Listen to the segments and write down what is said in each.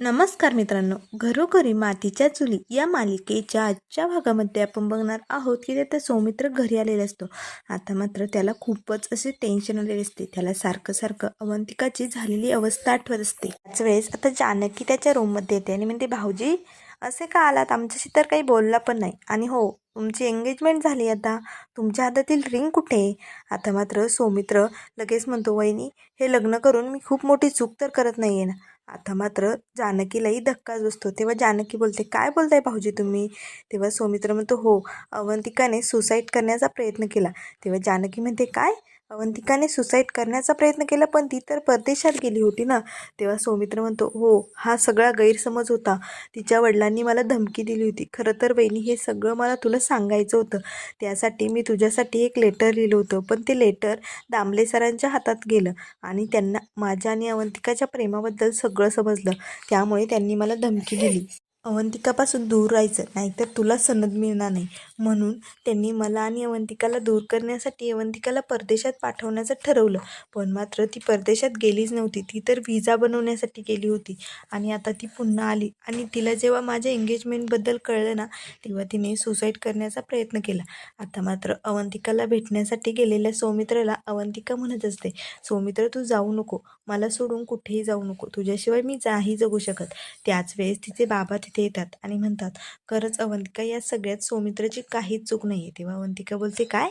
नमस्कार मित्रांनो घरोघरी मातीच्या चुली या मालिकेच्या आजच्या भागामध्ये आपण बघणार आहोत की त्याचा सौमित्र घरी आलेला असतो. आता मात्र त्याला खूपच असे टेन्शन आलेले असते. त्याला सारखं सारखं अवंतिकाची झालेली अवस्था आठवत असते. त्याच वेळेस आता जानकी त्याच्या रूममध्ये येते आणि म्हणते भाऊजी असे का आलात? आमच्याशी तर काही बोलला पण नाही. आणि हो तुमची एंगेजमेंट झाली आता. तुमच्या हातातील रिंग कुठे आहे? आता मात्र सौमित्र लगेच म्हणतो वहिनी हे लग्न करून मी खूप मोठी चूक तर करत नाही आहे ना. आता मात्र जानकीलाही धक्काच बसतो. तेव्हा जानकी बोलते काय बोलताय भाऊजी तुम्ही? तेव्हा सौमित्र म्हणतो हो अवंतिकाने सुसाईड करण्याचा प्रयत्न केला. तेव्हा जानकी म्हणते काय? अवंतिकाने सुसाईड करण्याचा प्रयत्न केला पण ती तर परदेशात गेली होती ना. तेव्हा सौमित्र म्हणतो हो हा सगळा गैरसमज होता. तिच्या वडिलांनी मला धमकी दिली होती. खरं तर वहिनी हे सगळं मला तुला सांगायचं होतं. त्यासाठी मी तुझ्यासाठी एक लेटर लिहिलं होतं पण ते लेटर दामले सरांच्या हातात गेलं आणि त्यांना माझ्या आणि अवंतिकाच्या प्रेमाबद्दल सगळं समजलं. त्यामुळे त्यांनी मला धमकी दिली. अवंतिकापासून दूर राहायचं नाहीतर तुला सनद मिळणार नाही. म्हणून त्यांनी मला आणि अवंतिकाला दूर करण्यासाठी अवंतिकाला परदेशात पाठवण्याचं ठरवलं. पण मात्र ती परदेशात गेलीच नव्हती. ती तर व्हिजा बनवण्यासाठी गेली होती. आणि आता ती पुन्हा आली. आणि तिला जेव्हा माझ्या एंगेजमेंटबद्दल कळलं ना तेव्हा तिने सुसाईड करण्याचा प्रयत्न केला. आता मात्र अवंतिकाला भेटण्यासाठी गेलेल्या सौमित्राला अवंतिका म्हणत असते सौमित्र तू जाऊ नको. मला सोडून कुठेही जाऊ नको. तुझ्याशिवाय मी जाही जगू शकत. त्याच वेळेस तिचे बाबा तिथे येतात आणि म्हणतात खरंच अवंतिका या सगळ्यात सौमित्राची काहीच चूक नाही आहे तेव्हा अवंतिका बोलते काय?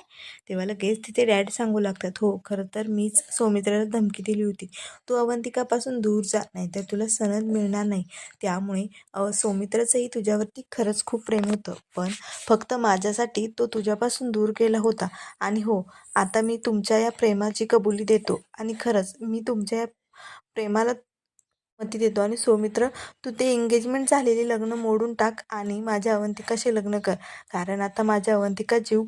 तेव्हा लगेच तिथे डॅड सांगू लागतात हो खरं तर मीच सौमित्राला धमकी दिली होती. तू अवंतिकापासून दूर जा नाहीतर तुला सनद मिळणार नाही. त्यामुळे सौमित्राचंही तुझ्यावरती खरंच खूप प्रेम होतं. पण फक्त माझ्यासाठी तो तुझ्यापासून दूर गेला होता. आणि हो आता मी तुमच्या या प्रेमाची कबुली देतो. आणि खरंच मी तुमच्या या प्रेमाला मती देतो. आणि सौमित्र तू ते एंगेजमेंट झालेली लग्न मोडून टाक आणि माझ्या अवंतिकाशी लग्न कर. कारण आता माझ्या अवंतिका जीव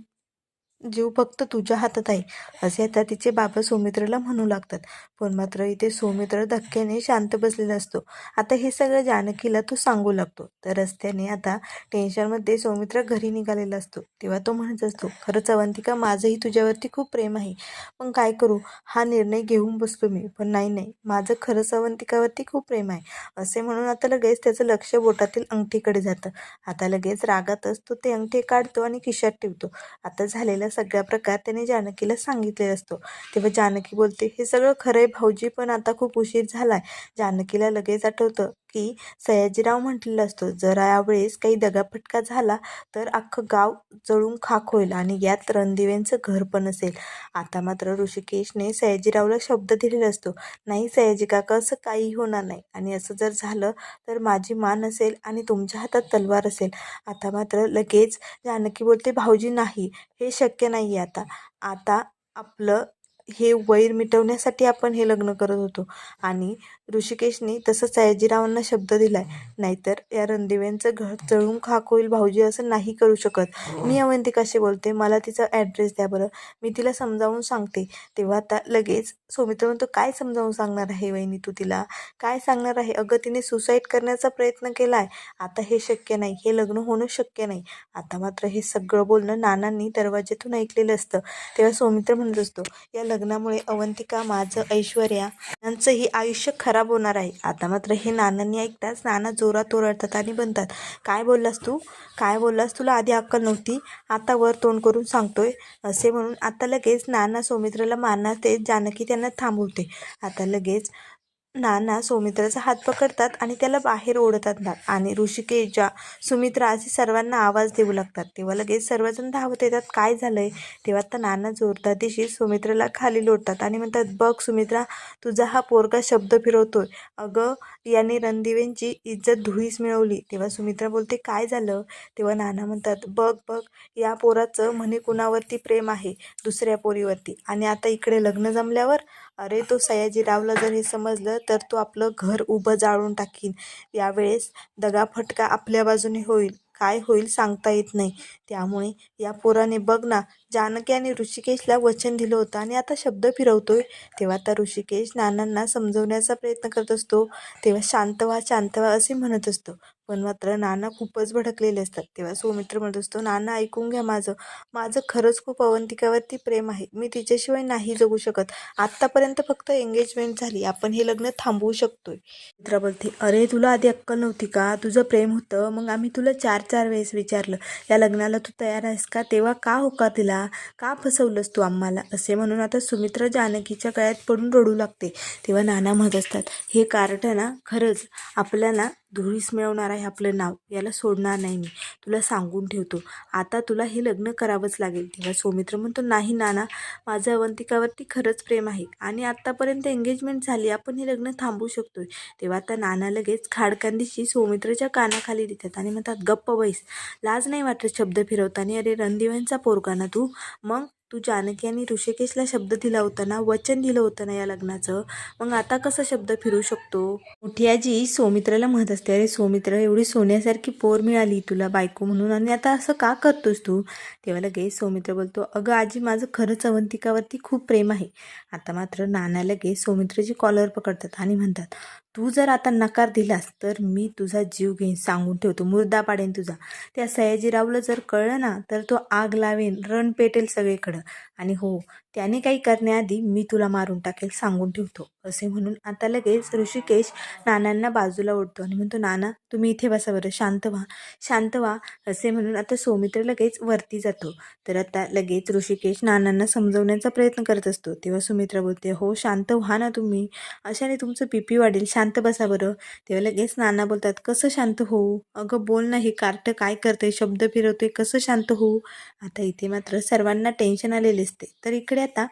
जीव फक्त तुझ्या हातात आहे. असे आता तिचे बाबा सौमित्रला म्हणू लागतात. पण मात्र इथे सौमित्र धक्क्याने शांत बसलेला असतो. आता हे सगळं जानकीला तो सांगू लागतो. तर रस्त्याने आता टेन्शनमध्ये सौमित्र घरी निघालेला असतो. तेव्हा तो म्हणत असतो खरंच अवंतिका माझंही तुझ्यावरती खूप प्रेम आहे. पण काय करू? हा निर्णय घेऊन बसतो मी. पण नाही नाही. माझं खरंच अवंतिकावरती खूप प्रेम आहे. असे म्हणून आता लगेच त्याचं लक्ष बोटातील अंगठीकडे जातं. आता लगेच रागातच तो ते अंगठी काढतो आणि खिशात ठेवतो. आता झालेलं सगळ्या प्रकार त्याने जानकीला सांगितलेला असतो. तेव्हा जानकी बोलते हे सगळं खरं आहे भाऊजी पण आता खूप उशीर झाला आहे जानकीला लगेच आठवतं की सयाजीराव म्हटलेला असतो जर यावेळेस काही दगाफटका झाला तर अख्खं गाव जळून खाक होईल आणि यात रणदिव्यांचं घर पण असेल. आता मात्र ऋषिकेशने सयाजीरावला शब्द दिलेला असतो नाही सयाजी काका असं काही होणार नाही आणि असं जर झालं तर माझी मान असेल आणि तुमच्या हातात तलवार असेल. आता मात्र लगेच जानकी बोलते भाऊजी नाही हे शक्य नाही आहे आता. आता आपलं हे वैर मिटवण्यासाठी आपण हे लग्न करत होतो आणि ऋषिकेशनी तसं सयाजीरावांना शब्द दिलाय. नाहीतर या रणदिवेंचं घर जळून खाक होईल भाऊजी असं नाही करू शकत. मी अवंतिकाशी बोलते मला तिचा ॲड्रेस द्या बरं. मी तिला समजावून सांगते. तेव्हा आता लगेच सौमित्र म्हणतो काय समजावून सांगणार आहे वहिनी तू तिला? काय सांगणार आहे? अगं तिने सुसाईड करण्याचा प्रयत्न केला आहे आता हे शक्य नाही. हे लग्न होणं शक्य नाही. आता मात्र हे सगळं बोलणं नानांनी दरवाज्यातून ऐकलेलं असतं. तेव्हा सौमित्र म्हणत असतो या लग्नामुळे अवंतिका माझं ऐश्वर्या यांचंही आयुष्य खराब होणार आहे. आता मात्र हे नानांनी ऐकताच नाना जोरात ओरडतात आणि बनतात काय बोललास तू? काय बोललास? तुला आधी अक्कल नव्हती. आता वर तोंड करून सांगतोय. असे म्हणून आता लगेच नाना सौमित्राला मारणार ते जानकी त्यांना थांबवते. आता लगेच नाना सौमित्राचा हात पकडतात आणि त्याला बाहेर ओढतात ना. आणि ऋषिकेशच्या सुमित्रा असे सर्वांना आवाज देऊ लागतात. तेव्हा लगेच सर्वजण धावत येतात. काय झालंय? तेव्हा आता नाना जोरदार दिशी सुमित्राला खाली लोटतात आणि म्हणतात बघ सुमित्रा तुझा हा पोरगा शब्द फिरवतोय. अगं याने रणदिवेंची इज्जत धुईस मिळवली. तेव्हा सुमित्रा बोलते काय झालं? तेव्हा नाना म्हणतात बघ बघ या पोराचं म्हणे कुणावरती प्रेम आहे? दुसऱ्या पोरीवरती. आणि आता इकडे लग्न जमल्यावर अरे तो सयाजीरावला जर हे समजलं तर तो आपलं घर उभं जाळून टाकीन. यावेळेस दगाफटका आपल्या बाजूने होईल. काय होईल सांगता येत नाही. त्यामुळे या पोराने बघ ना जानकी आणि ऋषिकेशला वचन दिलं होतं आणि आता शब्द फिरवतोय. तेव्हा आता ऋषिकेश नानांना समजवण्याचा प्रयत्न करत असतो. तेव्हा शांत व्हा शांत व्हा असे म्हणत असतो. पण मात्र नाना खूपच भडकलेले असतात. तेव्हा सौमित्र म्हणत असतो नाना ऐकून घ्या माझं. माझं खरंच खूप अवंतिकावरती प्रेम आहे. मी तिच्याशिवाय नाही जगू शकत. आत्तापर्यंत फक्त एंगेजमेंट झाली. आपण हे लग्न थांबवू शकतोय. मित्रा बोलते अरे तुला आधी अक्कल नव्हती का? तुझं प्रेम होतं. मग आम्ही तुला चार चार वेळेस विचारलं. या लग्नाला तू तयार आहेस का? तेव्हा का होकार दिला? का फसवलंस तू आम्हाला? असे म्हणून आता सुमित्रा जानकीच्या गळ्यात पडून रडू लागते. तेव्हा नाना म्हणत असतात हे कार्ट ना खरंच. आपल्याला धुळीस मिळवणार आहे आपलं नाव याला सोडणार नाही मी. तुला सांगून ठेवतो. आता तुला हे लग्न करावंच लागेल. तेव्हा सौमित्र म्हणतो नाही नाना माझं अवंतिकावरती खरंच प्रेम आहे आणि आत्तापर्यंत एंगेजमेंट झाली आपण हे लग्न थांबू शकतोय. तेव्हा आता नाना लगेच खाडकांदीशी सौमित्रच्या कानाखाली देतात आणि म्हणतात गप्प बैस. लाज नाही वाटत शब्द फिरवताना. अरे रणदिव्यांचा पोरगा ना तू. मग तू जानकी आणि ऋषिकेशला शब्द दिला होता ना वचन दिलं होतं ना या लग्नाचं मग आता कसा शब्द फिरू शकतो? मोठी आजी सौमित्राला म्हणत असते अरे सौमित्र एवढी सोन्यासारखी पोर मिळाली तुला बायको म्हणून आणि आता असं का करतोस तू? तेव्हा लगेच सौमित्र बोलतो अगं आजी माझं खरंच अवंतिकावरती खूप प्रेम आहे. आता मात्र नाना लगेच सौमित्रची कॉलर पकडतात आणि म्हणतात तू जर आता नकार दिलास तर मी तुझा जीव घेईन सांगून ठेवतो. मुर्दा पाडेन तुझा. त्या सयाजीरावला जर कळलं ना तर तो आग लावेन रण पेटेल सगळीकडं. आणि हो त्याने काही करण्याआधी मी तुला मारून टाकेल सांगून ठेवतो. असे म्हणून आता लगेच ऋषिकेश नानांना बाजूला ओढतो आणि म्हणतो नाना तुम्ही इथे बसा बरं शांत व्हा. शांत व्हा असे म्हणून आता सौमित्र लगेच वरती जातो. तर आता लगेच ऋषिकेश नानांना समजवण्याचा प्रयत्न करत असतो. तेव्हा सुमित्रा बोलते हो शांत व्हा ना तुम्ही. अशाने तुमचं पीपी वाढेल शांत बसा बरं. तेव्हा लगेच नाना बोलतात कसं शांत होऊ? अगं बोल ना हे कार्ट काय करते? शब्द फिरवते कसं शांत होऊ? आता इथे मात्र सर्वांना टेन्शन आलेले असते. तर इकडे आता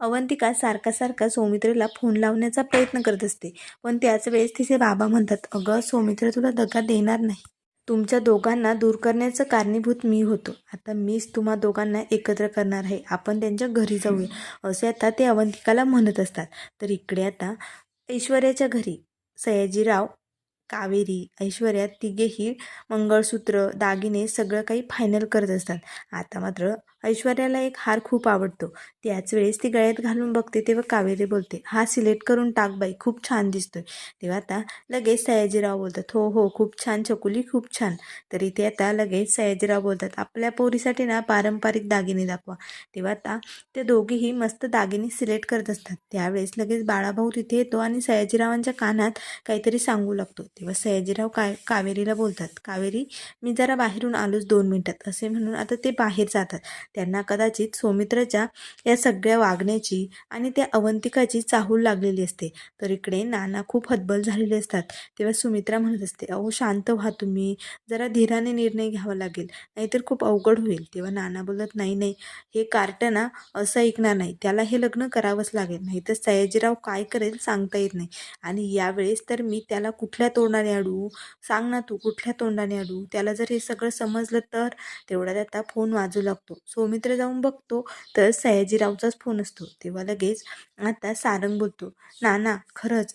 अवंतिका सारखा सारखा सौमित्रेला फोन लावण्याचा प्रयत्न करत असते. पण त्याच वेळेस तिचे बाबा म्हणतात अगं सौमित्र तुला दगा देणार नाही. तुमच्या दोघांना दूर करण्याचं कारणीभूत मी होतो. आता मीच तुम्हा दोघांना एकत्र करणार आहे. आपण त्यांच्या घरी जाऊया. असे आता ते अवंतिकाला म्हणत असतात. तर इकडे आता ऐश्वर्याच्या घरी. सयाजीराव कावेरी ऐश्वर्या तिघेही मंगळसूत्र दागिने सगळं काही फायनल करत असतात. आता मात्र ऐश्वर्याला एक हार खूप आवडतो. त्याच वेळेस ती गळ्यात घालून बघते तेव्हा कावेरी बोलते हा सिलेक्ट करून टाक बाई खूप छान दिसतोय. तेव्हा आता लगेच सयाजीराव बोलतात हो हो खूप छान चकुली खूप छान. तरी ते आता लगेच सयाजीराव बोलतात आपल्या पोरीसाठी ना पारंपरिक दागिने दाखवा. तेव्हा आता ते दोघेही मस्त दागिने सिलेक्ट करत असतात. त्यावेळेस लगेच बाळाभाऊ तिथे येतो आणि सयाजीरावांच्या कानात काहीतरी सांगू लागतो. तेव्हा सयाजीराव काय कावेरीला बोलतात कावेरी मी जरा बाहेरून आलोच दोन मिनटात. असे म्हणून आता ते बाहेर जातात. त्यांना कदाचित सौमित्राच्या या सगळ्या वागण्याची आणि त्या अवंतिकाची चाहूल लागलेली असते. तर इकडे नाना खूप हतबल झालेले असतात. तेव्हा सुमित्रा म्हणत असते अहो शांत व्हा तुम्ही. जरा धीराने निर्णय घ्यावा लागेल. नाहीतर खूप अवघड होईल. तेव्हा नाना बोलत नाही नाही. हे कार्ट ना असं ऐकणार नाही. त्याला हे लग्न करावंच लागेल. नाहीतर सयाजीराव काय करेल सांगता येत नाही. आणि यावेळेस तर मी त्याला कुठल्या तोंडाने अडू सांग ना तू कुठल्या तोंडाने अडू? त्याला जर हे सगळं समजलं तर? तेवढ्यात आता फोन वाजू लागतो. सौमित्र जाऊन बघतो तर सयाजीरावचाच फोन असतो. तेव्हा लगेच आता सारंग बोलतो नाना खरंच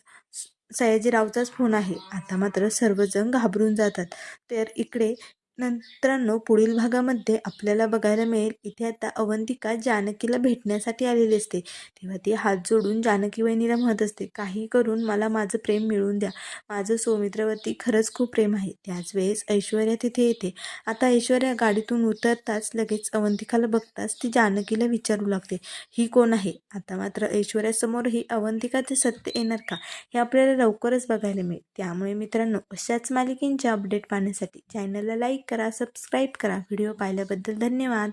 सयाजीरावचाच फोन आहे. आता मात्र सर्वजण घाबरून जातात. तर इकडे नंतरांनो पुढील भागामध्ये आपल्याला बघायला मिळेल इथे आता अवंतिका जानकीला भेटण्यासाठी आलेली असते. तेव्हा ती हात जोडून जानकी वहिनीला म्हणत असते काही करून मला माझं प्रेम मिळवून द्या. माझं सौमित्रावरती खरंच खूप प्रेम आहे. त्याच वेळेस ऐश्वर्या तिथे येते. आता ऐश्वर्या गाडीतून उतरताच लगेच अवंतिकाला बघताच ती जानकीला विचारू लागते. ही कोण आहे? आता मात्र ऐश्वर्यासमोर ही अवंतिकाचे सत्य येणार का? हे आपल्याला लवकरच बघायला मिळेल. त्यामुळे मित्रांनो अशाच मालिकेंचे अपडेट पाहण्यासाठी चॅनलला लाईक लाईक करा सबस्क्राईब करा. व्हिडिओ पाहिल्याबद्दल धन्यवाद.